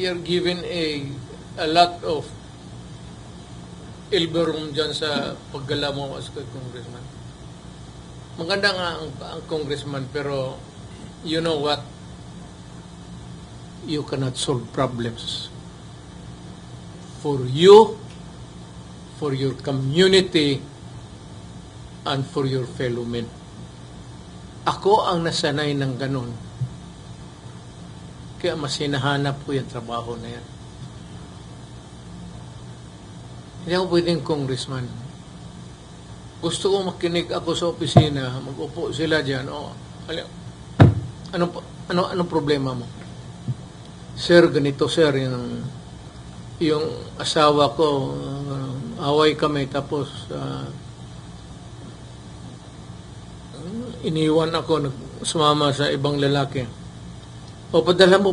you're given a a lot of room dyan sa paggala mo as a congressman. Maganda nga ang, ang congressman pero you know what? You cannot solve problems for you, for your community, and for your fellow men. Ako ang nasanay ng ganun. Kaya mas hinahanap ko yung trabaho na yan. Hindi ako pwedeng congressman. Gusto ko makinig ako sa opisina, mag-upo sila dyan. O, ano, ano, ano problema mo? Sir, ganito sir, yung, yung asawa ko, uh, away kami, tapos uh, iniwan ako, sumama sa ibang lalaki. O, padala mo